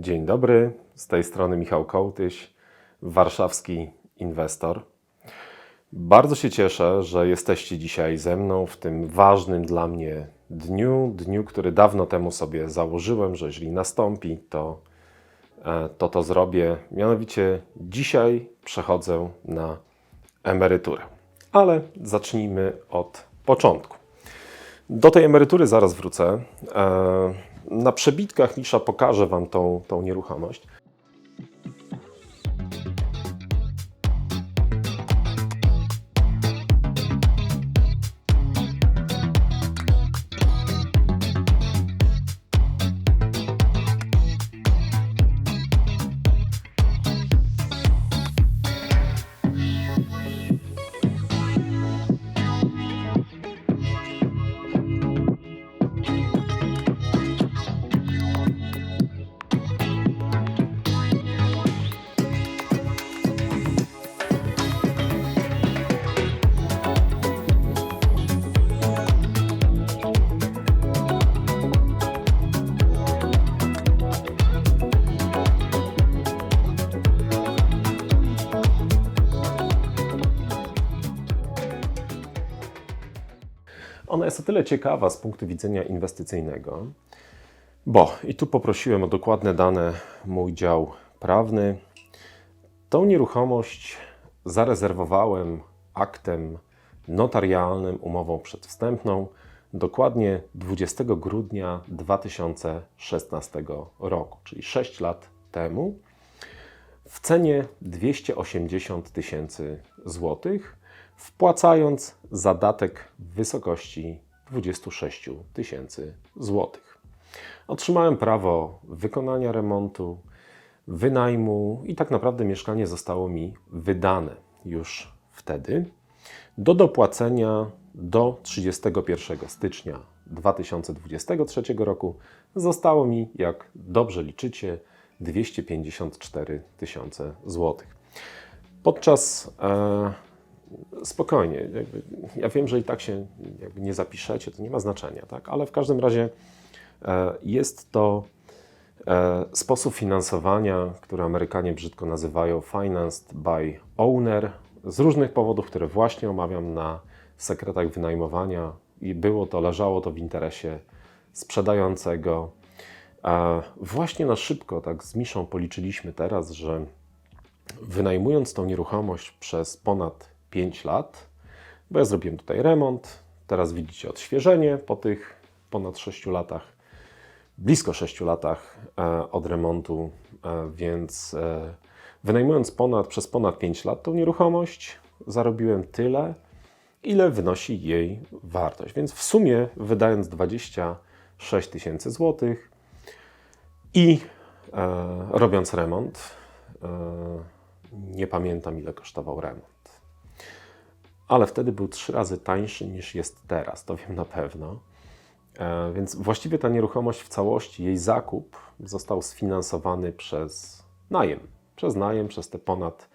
Dzień dobry, z tej strony Michał Kołtyś, warszawski inwestor. Bardzo się cieszę, że jesteście dzisiaj ze mną w tym ważnym dla mnie dniu, dniu, który dawno temu sobie założyłem, że jeżeli nastąpi, to e, to, to zrobię. Mianowicie dzisiaj przechodzę na emeryturę. Ale zacznijmy od początku. Do tej emerytury zaraz wrócę. Na przebitkach Lisza pokażę Wam tą, tą nieruchomość. Jest o tyle ciekawa z punktu widzenia inwestycyjnego, bo i tu poprosiłem o dokładne dane mój dział prawny. Tą nieruchomość zarezerwowałem aktem notarialnym, umową przedwstępną, dokładnie 20 grudnia 2016 roku, czyli 6 lat temu, w cenie 280 tysięcy złotych, wpłacając zadatek w wysokości 26 tysięcy złotych. Otrzymałem prawo wykonania remontu, wynajmu i tak naprawdę mieszkanie zostało mi wydane już wtedy do dopłacenia do 31 stycznia 2023 roku zostało mi, jak dobrze liczycie, 254 tysiące złotych. Podczas e, spokojnie, jakby, ja wiem, że i tak się nie zapiszecie, to nie ma znaczenia, tak? ale w każdym razie e, jest to e, sposób finansowania, który Amerykanie brzydko nazywają financed by owner, z różnych powodów, które właśnie omawiam na sekretach wynajmowania i było to, leżało to w interesie sprzedającego. E, Właśnie na szybko, tak z Miszą policzyliśmy teraz, że wynajmując tą nieruchomość przez ponad 5 lat, bo ja zrobiłem tutaj remont, teraz widzicie odświeżenie po tych ponad 6 latach, blisko 6 latach e, od remontu, e, więc e, wynajmując ponad, przez ponad 5 lat tą nieruchomość, zarobiłem tyle, ile wynosi jej wartość. Więc w sumie wydając 26 tysięcy złotych i robiąc remont, nie pamiętam ile kosztował remont. Ale wtedy był trzy razy tańszy niż jest teraz, to wiem na pewno. E, Więc właściwie ta nieruchomość w całości, jej zakup został sfinansowany przez najem. Przez najem przez te ponad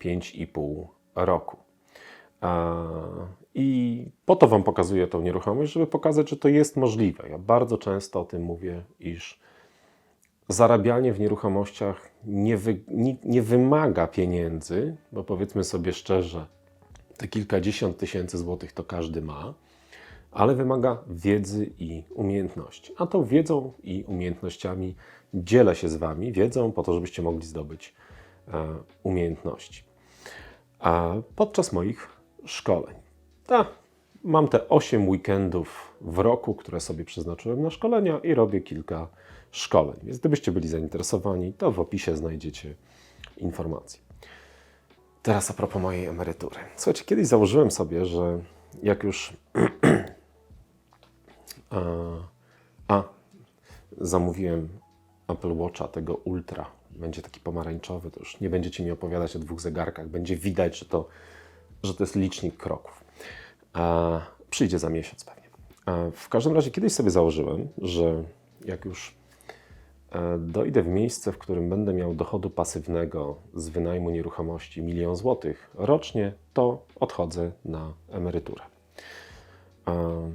5,5 roku. E, I po to Wam pokazuję tą nieruchomość, żeby pokazać, że to jest możliwe. Ja bardzo często o tym mówię, iż zarabianie w nieruchomościach nie, wy, nie, nie wymaga pieniędzy, bo powiedzmy sobie szczerze, te kilkadziesiąt tysięcy złotych to każdy ma, ale wymaga wiedzy i umiejętności. A tą wiedzą i umiejętnościami dzielę się z Wami, wiedzą po to, żebyście mogli zdobyć e, umiejętności. Podczas moich szkoleń. Ta, mam te 8 weekendów w roku, które sobie przeznaczyłem na szkolenia i robię kilka szkoleń. Więc gdybyście byli zainteresowani, to w opisie znajdziecie informacje. Teraz a propos mojej emerytury. Słuchajcie, kiedyś założyłem sobie, że jak już. a, a, zamówiłem Apple Watcha, tego Ultra. Będzie taki pomarańczowy, to już nie będziecie mi opowiadać o dwóch zegarkach. Będzie widać, że to, że to jest licznik kroków. A, przyjdzie za miesiąc pewnie. A, w każdym razie kiedyś sobie założyłem, że jak już dojdę w miejsce, w którym będę miał dochodu pasywnego z wynajmu nieruchomości milion złotych rocznie, to odchodzę na emeryturę. E,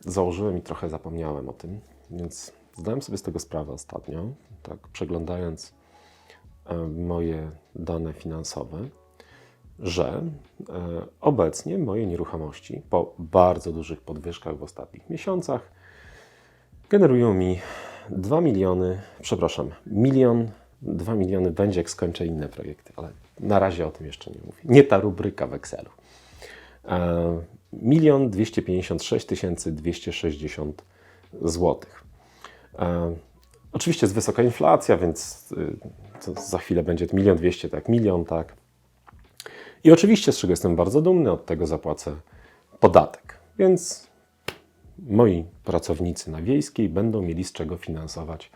Założyłem i trochę zapomniałem o tym, więc zdałem sobie z tego sprawę ostatnio. tak przeglądając e, moje dane finansowe, że e, obecnie moje nieruchomości po bardzo dużych podwyżkach w ostatnich miesiącach generują mi 2 miliony, przepraszam, milion, 2 miliony będzie jak skończę inne projekty, ale na razie o tym jeszcze nie mówię. Nie ta rubryka w Excelu. E, Milion 256 tysięcy 260 złotych. E, Oczywiście jest wysoka inflacja, więc to za chwilę będzie milion dwieście, tak, milion, tak. I oczywiście, z czego jestem bardzo dumny, od tego zapłacę podatek. Więc moi pracownicy na wiejskiej będą mieli z czego finansować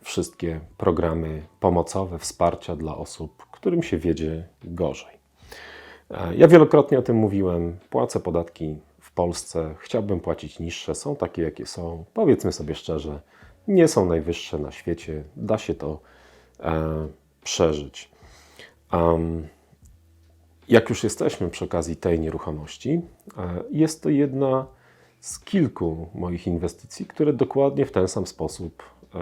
wszystkie programy pomocowe, wsparcia dla osób, którym się wiedzie gorzej. E, Ja wielokrotnie o tym mówiłem. Płacę podatki w Polsce, chciałbym płacić niższe, są takie, jakie są. Powiedzmy sobie szczerze, nie są najwyższe na świecie, da się to e, przeżyć. Em, jak już jesteśmy przy okazji tej nieruchomości, e, jest to jedna z kilku moich inwestycji, które dokładnie w ten sam sposób e,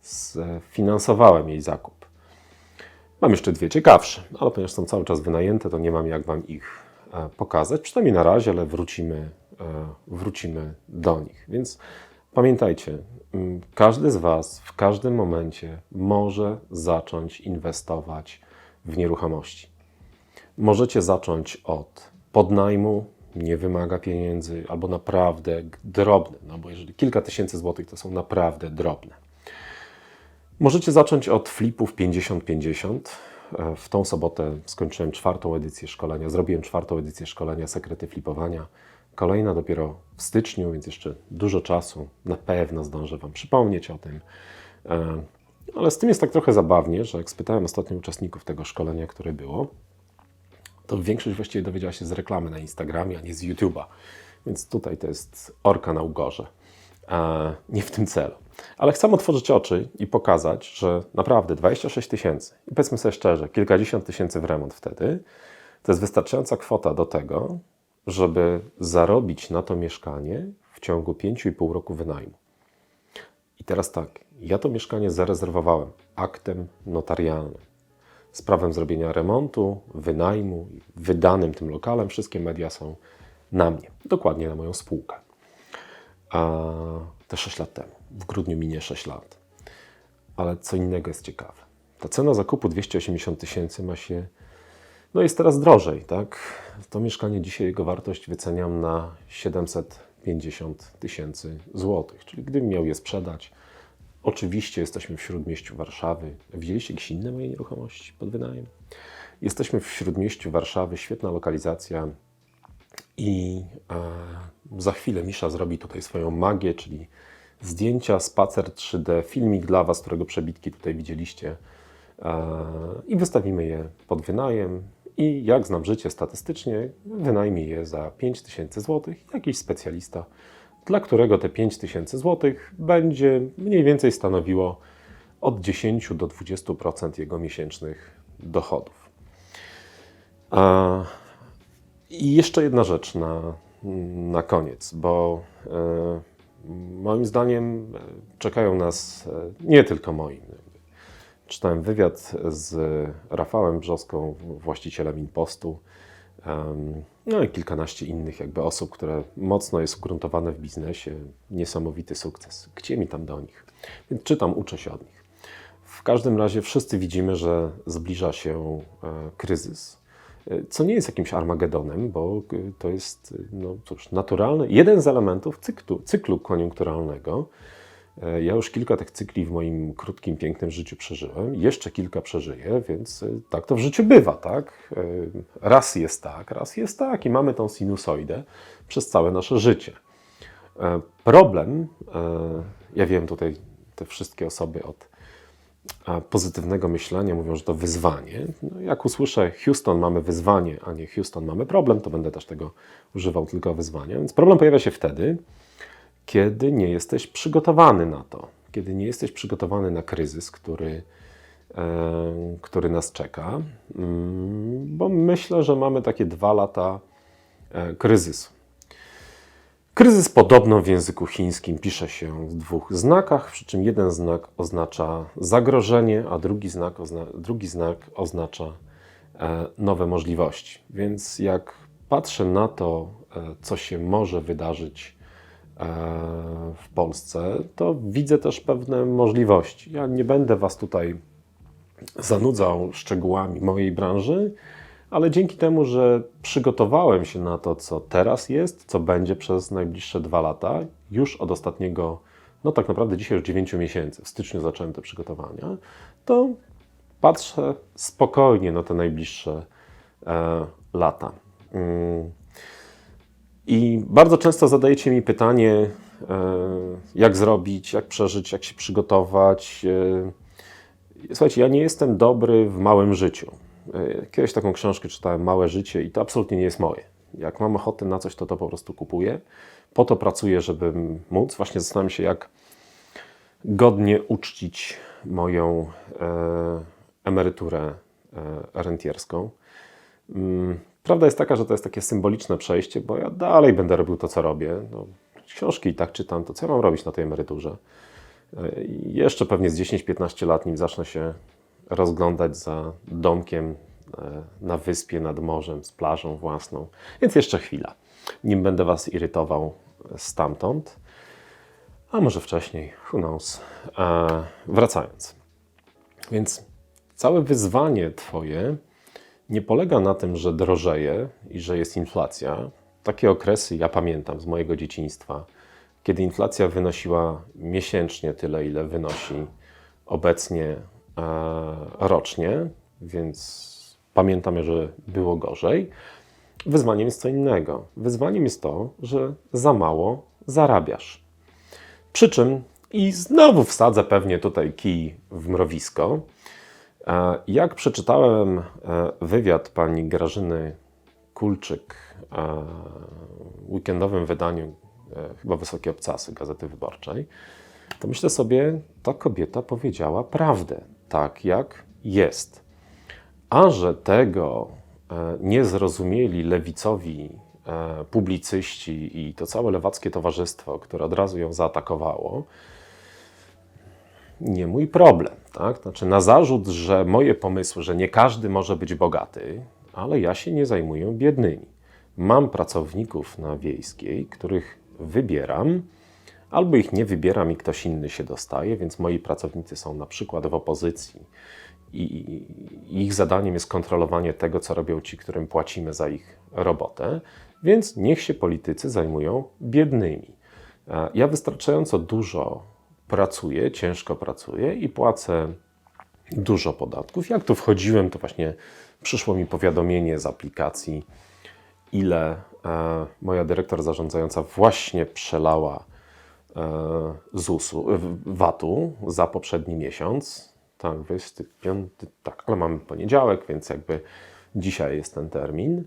sfinansowałem jej zakup. Mam jeszcze dwie ciekawsze, ale ponieważ są cały czas wynajęte, to nie mam jak Wam ich e, pokazać, przynajmniej na razie, ale wrócimy, e, wrócimy do nich. Więc pamiętajcie, każdy z Was w każdym momencie może zacząć inwestować w nieruchomości. Możecie zacząć od podnajmu, nie wymaga pieniędzy, albo naprawdę drobne, no bo jeżeli kilka tysięcy złotych to są naprawdę drobne. Możecie zacząć od flipów 50-50. E, W tą sobotę skończyłem czwartą edycję szkolenia, zrobiłem czwartą edycję szkolenia Sekrety Flipowania. Kolejna dopiero w styczniu, więc jeszcze dużo czasu. Na pewno zdążę Wam przypomnieć o tym. E, Ale z tym jest tak trochę zabawnie, że jak spytałem ostatnio uczestników tego szkolenia, które było, to większość właściwie dowiedziała się z reklamy na Instagramie, a nie z YouTube'a. Więc tutaj to jest orka na ugorze. E, nie w tym celu. Ale chcę otworzyć oczy i pokazać, że naprawdę 26 tysięcy, i powiedzmy sobie szczerze, kilkadziesiąt tysięcy w remont wtedy, to jest wystarczająca kwota do tego, żeby zarobić na to mieszkanie w ciągu 5,5 roku wynajmu. I teraz tak, ja to mieszkanie zarezerwowałem aktem notarialnym z prawem zrobienia remontu, wynajmu, wydanym tym lokalem. Wszystkie media są na mnie, dokładnie na moją spółkę. A te 6 lat temu, w grudniu minie 6 lat. Ale co innego jest ciekawe. Ta cena zakupu 280 tysięcy ma się, no jest teraz drożej, tak? To mieszkanie dzisiaj jego wartość wyceniam na 750 tysięcy złotych. Czyli gdybym miał je sprzedać, Oczywiście jesteśmy w śródmieściu Warszawy. Widzieliście jakieś inne moje nieruchomości pod wynajem? Jesteśmy w śródmieściu Warszawy, świetna lokalizacja i e, za chwilę Misza zrobi tutaj swoją magię, czyli zdjęcia, spacer 3D, filmik dla Was, którego przebitki tutaj widzieliście e, i wystawimy je pod wynajem i jak znam życie statystycznie, wynajmie je za 5000 zł jakiś specjalista dla którego te 5000 zł będzie mniej więcej stanowiło od 10 do 20% jego miesięcznych dochodów. A, I jeszcze jedna rzecz na, na koniec, bo e, moim zdaniem e, czekają nas e, nie tylko moim. Czytałem wywiad z Rafałem Brzoską, właścicielem Impostu, No i kilkanaście innych jakby osób, które mocno jest ugruntowane w biznesie. Niesamowity sukces. Gdzie mi tam do nich? Więc czytam, uczę się od nich. W każdym razie wszyscy widzimy, że zbliża się e, kryzys, e, co nie jest jakimś Armagedonem, bo e, to jest no cóż, naturalny, jeden z elementów cyklu, cyklu koniunkturalnego. E, Ja już kilka tych cykli w moim krótkim, pięknym życiu przeżyłem. Jeszcze kilka przeżyję, więc e, tak to w życiu bywa, tak? E, Raz jest tak, raz jest tak i mamy tą sinusoidę przez całe nasze życie. Problem, ja wiem tutaj te wszystkie osoby od pozytywnego myślenia mówią, że to wyzwanie. No, jak usłyszę Houston mamy wyzwanie, a nie Houston mamy problem, to będę też tego używał tylko wyzwania. Więc problem pojawia się wtedy, kiedy nie jesteś przygotowany na to, kiedy nie jesteś przygotowany na kryzys, który, e, który nas czeka, Mm, bo myślę, że mamy takie dwa lata e, kryzysu. Kryzys podobno w języku chińskim pisze się w dwóch znakach, przy czym jeden znak oznacza zagrożenie, a drugi znak, ozna drugi znak oznacza e, nowe możliwości. Więc jak patrzę na to, co się może wydarzyć w Polsce, to widzę też pewne możliwości. Ja nie będę Was tutaj zanudzał szczegółami mojej branży, ale dzięki temu, że przygotowałem się na to, co teraz jest, co będzie przez najbliższe dwa lata, już od ostatniego, no tak naprawdę dzisiaj już 9 miesięcy, w styczniu zacząłem te przygotowania, to patrzę spokojnie na te najbliższe e, lata. Mm. I bardzo często zadajecie mi pytanie, e, jak zrobić, jak przeżyć, jak się przygotować. E, słuchajcie, ja nie jestem dobry w małym życiu. E, kiedyś taką książkę czytałem, Małe życie, i to absolutnie nie jest moje. Jak mam ochotę na coś, to to po prostu kupuję. Po to pracuję, żeby móc. Właśnie zastanawiam się, jak godnie uczcić moją emeryturę rentierską. Prawda jest taka, że to jest takie symboliczne przejście, bo ja dalej będę robił to, co robię. No, książki i tak czytam, to co ja mam robić na tej emeryturze? Jeszcze pewnie z 10-15 lat, nim zacznę się rozglądać za domkiem e, na wyspie nad morzem z plażą własną. Więc jeszcze chwila, nim będę Was irytował stamtąd, a może wcześniej, who knows. E, wracając. Więc całe wyzwanie Twoje nie polega na tym, że drożeje i że jest inflacja. Takie okresy ja pamiętam z mojego dzieciństwa, kiedy inflacja wynosiła miesięcznie tyle, ile wynosi obecnie E, rocznie, więc pamiętam, że było gorzej. Wyzwaniem jest co innego. Wyzwaniem jest to, że za mało zarabiasz. Przy czym, i znowu wsadzę pewnie tutaj kij w mrowisko, jak przeczytałem e, wywiad pani Grażyny Kulczyk w weekendowym wydaniu chyba Wysokie Obcasy Gazety Wyborczej, to myślę sobie, ta kobieta powiedziała prawdę tak, jak jest. A że tego e, nie zrozumieli lewicowi e, publicyści i to całe lewackie towarzystwo, które od razu ją zaatakowało, nie mój problem. Tak? Znaczy, na zarzut, że moje pomysły, że nie każdy może być bogaty, ale ja się nie zajmuję biednymi. Mam pracowników na wiejskiej, których wybieram albo ich nie wybieram i ktoś inny się dostaje, więc moi pracownicy są na przykład w opozycji i ich zadaniem jest kontrolowanie tego, co robią ci, którym płacimy za ich robotę, więc niech się politycy zajmują biednymi. E, ja wystarczająco dużo pracuję, ciężko pracuję i płacę dużo podatków. Jak tu wchodziłem, to właśnie przyszło mi powiadomienie z aplikacji, ile e, moja dyrektor zarządzająca właśnie przelała E, ZUS-u, VAT-u za poprzedni miesiąc. Tak, 25, tak, ale mamy poniedziałek, więc jakby dzisiaj jest ten termin.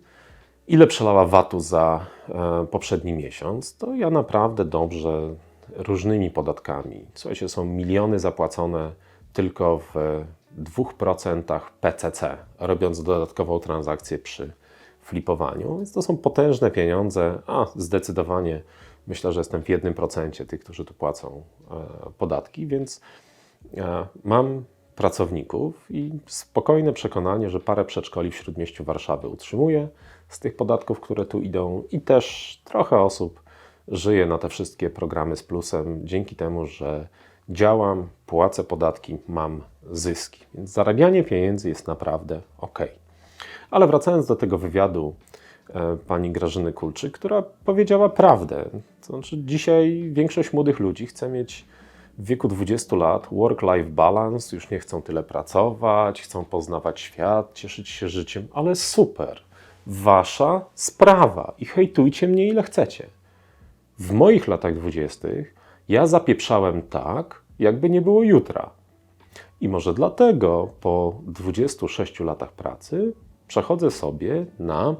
Ile przelała VAT-u za e, poprzedni miesiąc, to ja naprawdę dobrze różnymi podatkami. Słuchajcie, są miliony zapłacone tylko w 2% PCC, robiąc dodatkową transakcję przy flipowaniu. Więc to są potężne pieniądze, a zdecydowanie Myślę, że jestem w jednym procencie tych, którzy tu płacą e, podatki, więc e, mam pracowników i spokojne przekonanie, że parę przedszkoli w śródmieściu Warszawy utrzymuję z tych podatków, które tu idą, i też trochę osób żyje na te wszystkie programy z plusem dzięki temu, że działam, płacę podatki, mam zyski. Więc zarabianie pieniędzy jest naprawdę ok. Ale wracając do tego wywiadu E, pani Grażyny Kulczyk, która powiedziała prawdę. Znaczy, dzisiaj większość młodych ludzi chce mieć w wieku 20 lat work-life balance, już nie chcą tyle pracować, chcą poznawać świat, cieszyć się życiem, ale super. Wasza sprawa i hejtujcie mnie ile chcecie. W moich latach 20 ja zapieprzałem tak, jakby nie było jutra. I może dlatego po 26 latach pracy przechodzę sobie na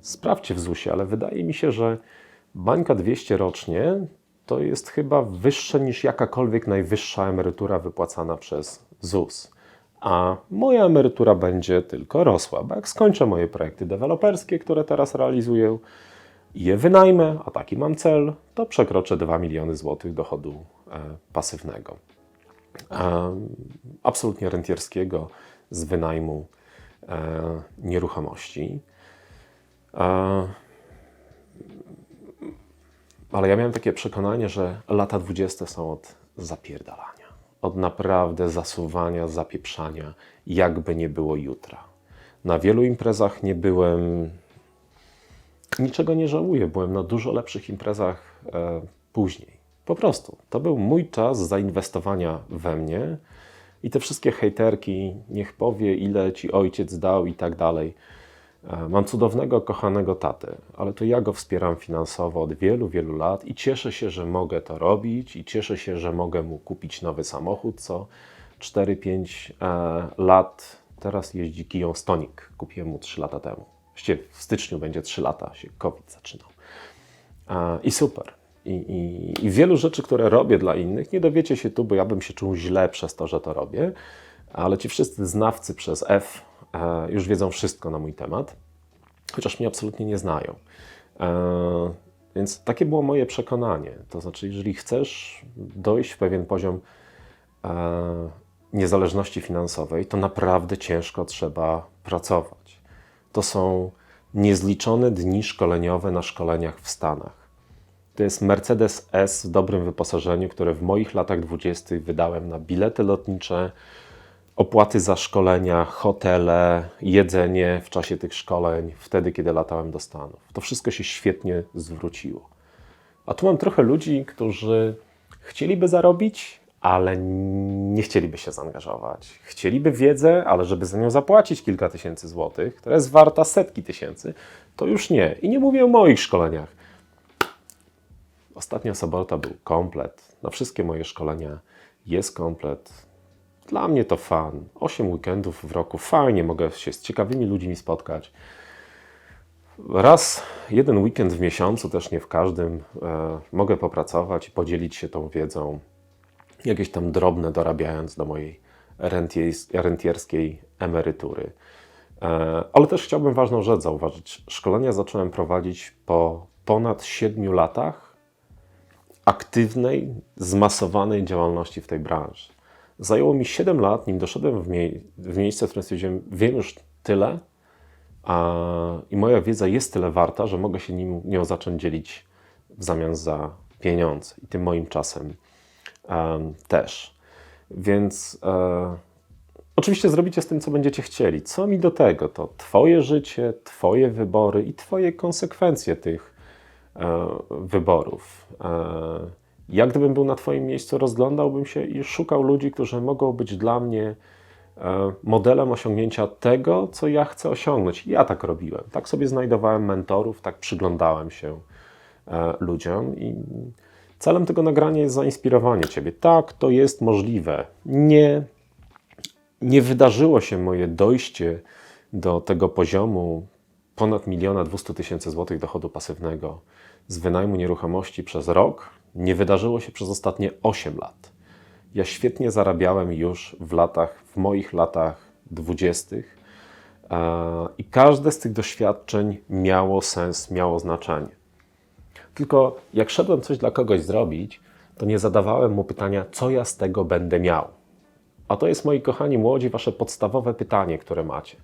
Sprawdźcie w ale wydaje mi się, że bańka 200 rocznie to jest chyba wyższe niż jakakolwiek najwyższa emerytura wypłacana przez ZUS. A moja emerytura będzie tylko rosła, bo jak skończę moje projekty deweloperskie, które teraz realizuję, i je wynajmę, a taki mam cel, to przekroczę 2 miliony złotych dochodu e, pasywnego. E, absolutnie rentierskiego z wynajmu e, nieruchomości. Ale ja miałem takie przekonanie, że lata 20 są od zapierdalania, od naprawdę zasuwania, zapieprzania, jakby nie było jutra. Na wielu imprezach nie byłem, niczego nie żałuję, byłem na dużo lepszych imprezach e, później. Po prostu, to był mój czas zainwestowania we mnie i te wszystkie hejterki, niech powie, ile ci ojciec dał i tak dalej. E, Mam cudownego, kochanego tatę, ale to ja go wspieram finansowo od wielu, wielu lat i cieszę się, że mogę to robić i cieszę się, że mogę mu kupić nowy samochód co 4-5 e, lat. Teraz jeździ Kiją Stonik. Kupiłem mu 3 lata temu. Właściwie w styczniu będzie 3 lata, się COVID zaczynał. I super. I, i, I wielu rzeczy, które robię dla innych, nie dowiecie się tu, bo ja bym się czuł źle przez to, że to robię, ale ci wszyscy znawcy przez F e, już wiedzą wszystko na mój temat, chociaż mnie absolutnie nie znają. E, więc takie było moje przekonanie. To znaczy, jeżeli chcesz dojść w pewien poziom e, niezależności finansowej, to naprawdę ciężko trzeba pracować. To są niezliczone dni szkoleniowe na szkoleniach w Stanach. To jest Mercedes S w dobrym wyposażeniu, które w moich latach 20. wydałem na bilety lotnicze, opłaty za szkolenia, hotele, jedzenie w czasie tych szkoleń, wtedy kiedy latałem do Stanów. To wszystko się świetnie zwróciło. A tu mam trochę ludzi, którzy chcieliby zarobić, ale nie chcieliby się zaangażować. Chcieliby wiedzę, ale żeby za nią zapłacić kilka tysięcy złotych, która jest warta setki tysięcy, to już nie. I nie mówię o moich szkoleniach. Ostatnia sobota był komplet. Na wszystkie moje szkolenia jest komplet. Dla mnie to fan. Osiem weekendów w roku. Fajnie mogę się z ciekawymi ludźmi spotkać. Raz, jeden weekend w miesiącu, też nie w każdym, e, mogę popracować i podzielić się tą wiedzą. Jakieś tam drobne dorabiając do mojej rentiers- rentierskiej emerytury. E, ale też chciałbym ważną rzecz zauważyć. Szkolenia zacząłem prowadzić po ponad siedmiu latach aktywnej, zmasowanej działalności w tej branży. Zajęło mi 7 lat, nim doszedłem w, mie- w miejsce, w którym stwierdziłem, wiem już tyle a, i moja wiedza jest tyle warta, że mogę się nim, nią zacząć dzielić w zamian za pieniądze i tym moim czasem em, też. Więc e, oczywiście zrobicie z tym, co będziecie chcieli. Co mi do tego? To Twoje życie, Twoje wybory i Twoje konsekwencje tych e, wyborów. E, ja, gdybym był na Twoim miejscu, rozglądałbym się i szukał ludzi, którzy mogą być dla mnie e, modelem osiągnięcia tego, co ja chcę osiągnąć. Ja tak robiłem. Tak sobie znajdowałem mentorów, tak przyglądałem się e, ludziom i celem tego nagrania jest zainspirowanie Ciebie. Tak, to jest możliwe. Nie, nie wydarzyło się moje dojście do tego poziomu ponad miliona 200 tysięcy złotych dochodu pasywnego z wynajmu nieruchomości przez rok. Nie wydarzyło się przez ostatnie 8 lat. Ja świetnie zarabiałem już w latach, w moich latach dwudziestych e, i każde z tych doświadczeń miało sens, miało znaczenie. Tylko jak szedłem coś dla kogoś zrobić, to nie zadawałem mu pytania, co ja z tego będę miał. A to jest, moi kochani młodzi, wasze podstawowe pytanie, które macie.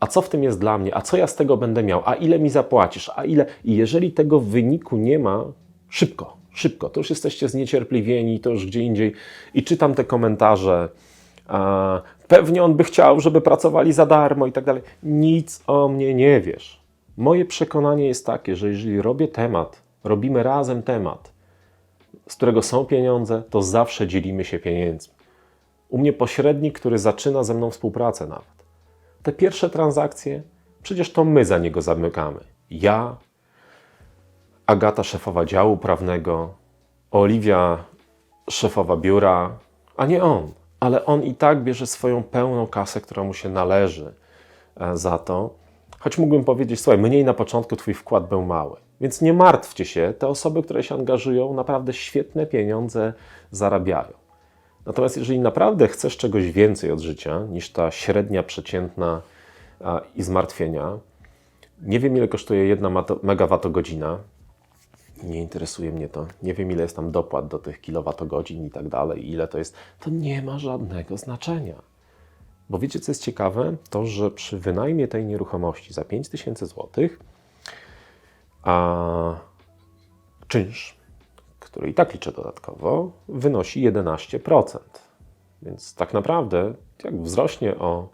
A co w tym jest dla mnie? A co ja z tego będę miał? A ile mi zapłacisz? A ile? I jeżeli tego wyniku nie ma, szybko, szybko, to już jesteście zniecierpliwieni, to już gdzie indziej. I czytam te komentarze. Pewnie on by chciał, żeby pracowali za darmo i tak dalej. Nic o mnie nie wiesz. Moje przekonanie jest takie, że jeżeli robię temat, robimy razem temat, z którego są pieniądze, to zawsze dzielimy się pieniędzmi. U mnie pośrednik, który zaczyna ze mną współpracę nawet. Te pierwsze transakcje, przecież to my za niego zamykamy. Ja, Agata, szefowa działu prawnego, Oliwia, szefowa biura, a nie on. Ale on i tak bierze swoją pełną kasę, która mu się należy e, za to. Choć mógłbym powiedzieć, słuchaj, mniej na początku twój wkład był mały. Więc nie martwcie się, te osoby, które się angażują, naprawdę świetne pieniądze zarabiają. Natomiast jeżeli naprawdę chcesz czegoś więcej od życia niż ta średnia, przeciętna a, i zmartwienia, Nie wiem, ile kosztuje jedna megawattogodzina. Nie interesuje mnie to. Nie wiem, ile jest tam dopłat do tych kilowatogodzin i tak dalej, ile to jest. To nie ma żadnego znaczenia. Bo wiecie, co jest ciekawe? To, że przy wynajmie tej nieruchomości za 5000 zł, a czynsz, który i tak liczę dodatkowo, wynosi 11%. Więc tak naprawdę, jak wzrośnie o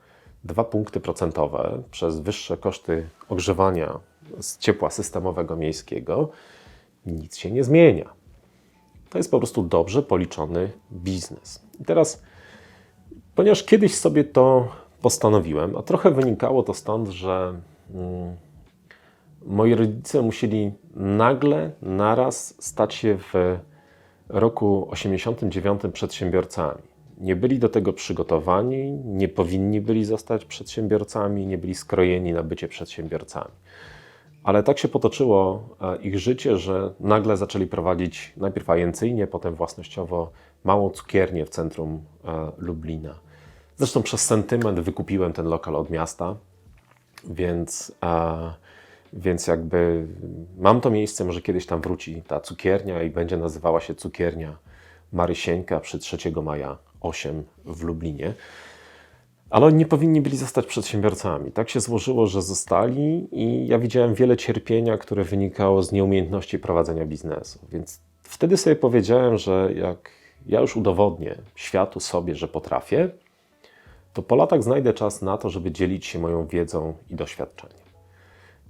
2 punkty procentowe przez wyższe koszty ogrzewania z ciepła systemowego miejskiego, nic się nie zmienia. To jest po prostu dobrze policzony biznes. I teraz, ponieważ kiedyś sobie to postanowiłem, a trochę wynikało to stąd, że mm, moi rodzice musieli nagle, naraz stać się w roku 89 przedsiębiorcami. Nie byli do tego przygotowani, nie powinni byli zostać przedsiębiorcami, nie byli skrojeni na bycie przedsiębiorcami. Ale tak się potoczyło e, ich życie, że nagle zaczęli prowadzić najpierw agencyjnie, potem własnościowo małą cukiernię w centrum e, Lublina. Zresztą przez sentyment wykupiłem ten lokal od miasta, więc, więc jakby mam to miejsce, może kiedyś tam wróci ta cukiernia i będzie nazywała się cukiernia Marysieńka przy 3 maja 8 w Lublinie. Ale oni nie powinni byli zostać przedsiębiorcami. Tak się złożyło, że zostali, i ja widziałem wiele cierpienia, które wynikało z nieumiejętności prowadzenia biznesu. Więc wtedy sobie powiedziałem, że jak ja już udowodnię światu sobie, że potrafię, to po latach znajdę czas na to, żeby dzielić się moją wiedzą i doświadczeniem.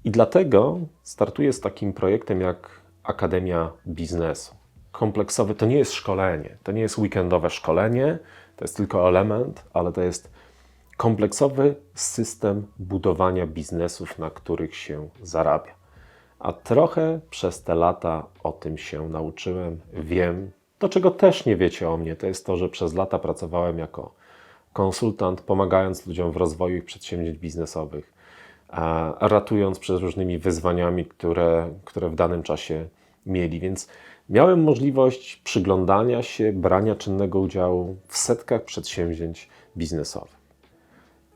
I dlatego startuję z takim projektem jak Akademia Biznesu. Kompleksowy to nie jest szkolenie, to nie jest weekendowe szkolenie, to jest tylko element, ale to jest kompleksowy system budowania biznesów, na których się zarabia. A trochę przez te lata o tym się nauczyłem, wiem. To, czego też nie wiecie o mnie, to jest to, że przez lata pracowałem jako konsultant, pomagając ludziom w rozwoju ich przedsięwzięć biznesowych, ratując przed różnymi wyzwaniami, które, które w danym czasie mieli. Więc miałem możliwość przyglądania się, brania czynnego udziału w setkach przedsięwzięć biznesowych.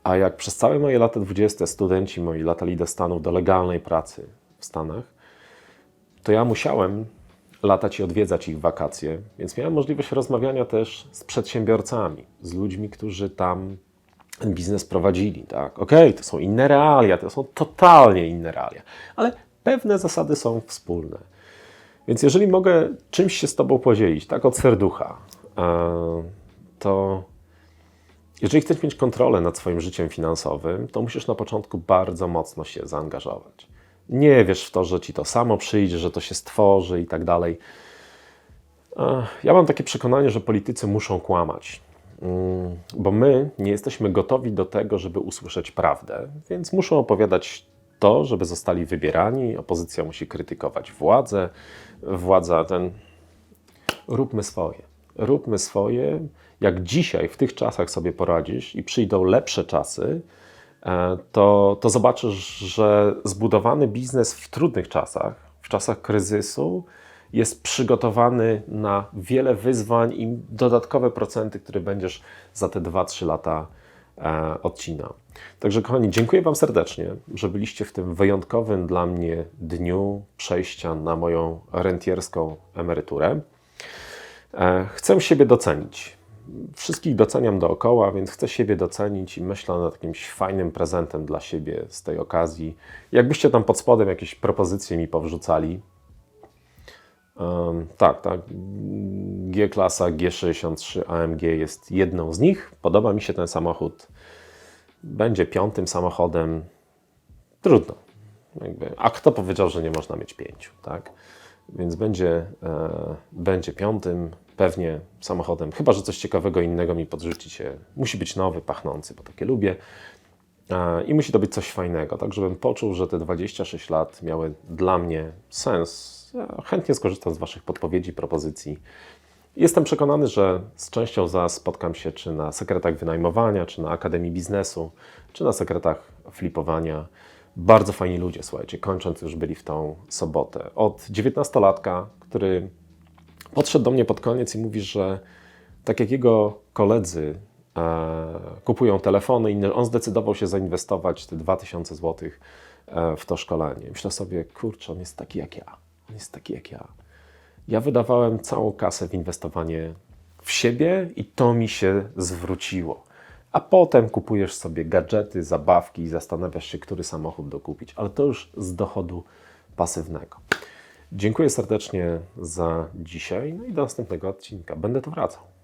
A jak przez całe moje lata 20 studenci moi latali do Stanów, do legalnej pracy w Stanach, to ja musiałem latać i odwiedzać ich wakacje, więc miałem możliwość rozmawiania też z przedsiębiorcami, z ludźmi, którzy tam ten biznes prowadzili. Tak? Okej, okay, to są inne realia, to są totalnie inne realia, ale pewne zasady są wspólne. Więc jeżeli mogę czymś się z Tobą podzielić, tak od serducha, e, to jeżeli chcesz mieć kontrolę nad swoim życiem finansowym, to musisz na początku bardzo mocno się zaangażować. Nie wiesz w to, że ci to samo przyjdzie, że to się stworzy i tak dalej. Ja mam takie przekonanie, że politycy muszą kłamać, mm, bo my nie jesteśmy gotowi do tego, żeby usłyszeć prawdę, więc muszą opowiadać to, żeby zostali wybierani. Opozycja musi krytykować władzę. Władza ten. Róbmy swoje. Róbmy swoje jak dzisiaj w tych czasach sobie poradzisz i przyjdą lepsze czasy, to, to zobaczysz, że zbudowany biznes w trudnych czasach, w czasach kryzysu, jest przygotowany na wiele wyzwań i dodatkowe procenty, które będziesz za te 2-3 lata e, odcinał. Także, kochani, dziękuję Wam serdecznie, że byliście w tym wyjątkowym dla mnie dniu przejścia na moją rentierską emeryturę. E, chcę siebie docenić wszystkich doceniam dookoła, więc chcę siebie docenić i myślę nad jakimś fajnym prezentem dla siebie z tej okazji. Jakbyście tam pod spodem jakieś propozycje mi powrzucali. Um, tak, tak. G-klasa G63 AMG jest jedną z nich. Podoba mi się ten samochód. Będzie piątym samochodem. Trudno. Jakby. A kto powiedział, że nie można mieć pięciu, tak? Więc będzie, e, będzie piątym pewnie samochodem, chyba że coś ciekawego innego mi podrzucicie. Musi być nowy, pachnący, bo takie lubię. I musi to być coś fajnego, tak żebym poczuł, że te 26 lat miały dla mnie sens. Ja chętnie skorzystam z Waszych podpowiedzi, propozycji. Jestem przekonany, że z częścią z Was spotkam się czy na sekretach wynajmowania, czy na Akademii Biznesu, czy na sekretach flipowania. Bardzo fajni ludzie, słuchajcie, kończąc już byli w tą sobotę. Od 19-latka, który podszedł do mnie pod koniec i mówi, że tak jak jego koledzy e, kupują telefony, on zdecydował się zainwestować te 2000 zł e, w to szkolenie. Myślę sobie, kurczę, on jest taki jak ja. On jest taki jak ja. Ja wydawałem całą kasę w inwestowanie w siebie i to mi się zwróciło. A potem kupujesz sobie gadżety, zabawki i zastanawiasz się, który samochód dokupić, ale to już z dochodu pasywnego. Dziękuję serdecznie za dzisiaj, no i do następnego odcinka. Będę tu wracał.